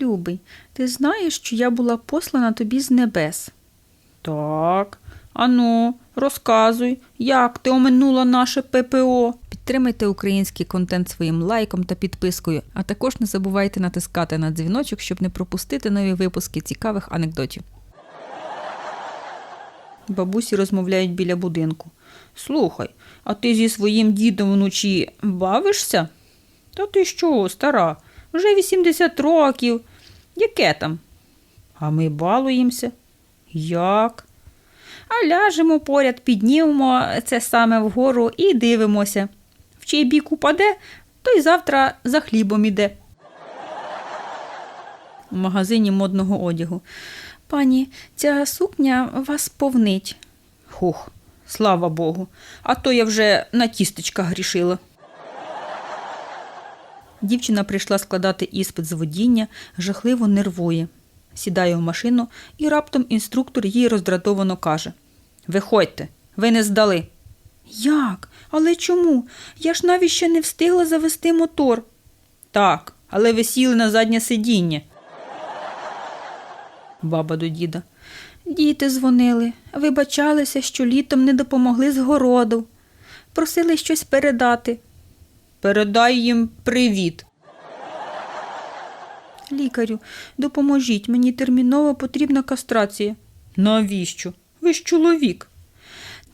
любий, ти знаєш, що я була послана тобі з небес. Так. Ану, розказуй, як ти оминула наше ППО. Підтримайте український контент своїм лайком та підпискою, а також не забувайте натискати на дзвіночок, щоб не пропустити нові випуски цікавих анекдотів. Бабусі розмовляють біля будинку. Слухай, а ти зі своїм дідом вночі бавишся? Та ти що, стара, вже 80 років. Яке там? А ми балуємося. Як? А ляжемо поряд, піднімемо це саме вгору і дивимося. В чий бік упаде, той завтра за хлібом іде. У магазині модного одягу. Пані, ця сукня вас повнить. Хух, слава Богу. А то я вже на тістечка грішила. Дівчина прийшла складати іспит з водіння, жахливо нервує. Сідає в машину, і раптом інструктор їй роздратовано каже: Виходьте, ви не здали. Як? Але чому? Я ж навіть ще не встигла завести мотор. Так, але ви сіли на заднє сидіння. Баба до діда. Діти дзвонили, вибачалися, що літом не допомогли з городу. Просили щось передати. Передай їм привіт. Лікарю, допоможіть, мені терміново потрібна кастрація. Навіщо? Ви ж чоловік.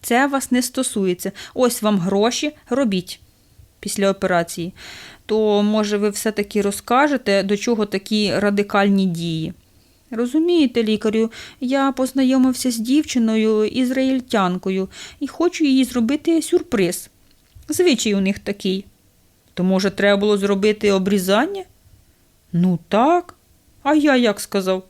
Це вас не стосується. Ось вам гроші, робіть після операції. То, може, ви все-таки розкажете, до чого такі радикальні дії? Розумієте, лікарю, я познайомився з дівчиною ізраїльтянкою і хочу їй зробити сюрприз. Звичай у них такий. То, може, треба було зробити обрізання? Ну так. А я як сказав?